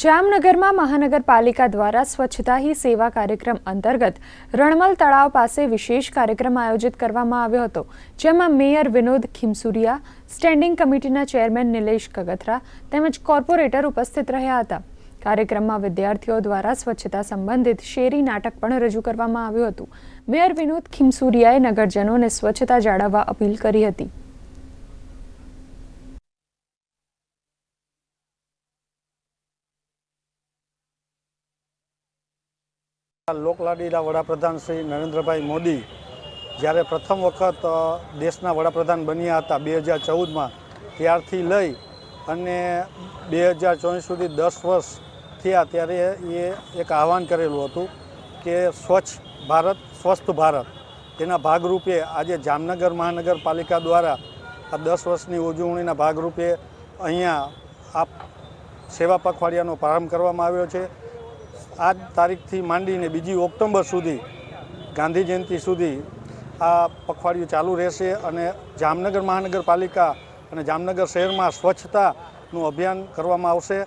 જામનગરમાં મહાનગરપાલિકા દ્વારા સ્વચ્છતા હી સેવા કાર્યક્રમ અંતર્ગત રણમલ તળાવ પાસે વિશેષ કાર્યક્રમ આયોજિત કરવામાં આવ્યો હતો, જેમાં મેયર વિનોદ ખીમસુરિયા, સ્ટેન્ડિંગ કમિટીના ચેરમેન નિલેશ કગથરા તેમજ કોર્પોરેટર ઉપસ્થિત રહ્યા હતા. કાર્યક્રમમાં વિદ્યાર્થીઓ દ્વારા સ્વચ્છતા સંબંધિત શેરી નાટક પણ રજૂ કરવામાં આવ્યું હતું. મેયર વિનોદ ખીમસુરિયાએ નગરજનોને સ્વચ્છતા જાળવવા અપીલ કરી હતી. લોકલાડીલા વડાપ્રધાન શ્રી નરેન્દ્રભાઈ મોદી જ્યારે પ્રથમ વખત દેશના વડાપ્રધાન બન્યા હતા બે હજાર ચૌદમાં, ત્યારથી લઈ અને બે હજાર ચોવીસ સુધી દસ વર્ષ થયા ત્યારે એ એક આહવાન કરેલું હતું કે સ્વચ્છ ભારત, સ્વસ્થ ભારત. તેના ભાગરૂપે આજે જામનગર મહાનગરપાલિકા દ્વારા આ દસ વર્ષની ઉજવણીના ભાગરૂપે અહીંયા આ સેવા પખવાડિયાનો પ્રારંભ કરવામાં આવ્યો છે. આ તારીખથી માંડીને બીજી ઓક્ટોબર સુધી, ગાંધી જયંતિ સુધી આ પખવાડિયું ચાલુ રહેશે અને જામનગર મહાનગરપાલિકા અને જામનગર શહેરમાં સ્વચ્છતાનું અભિયાન કરવામાં આવશે.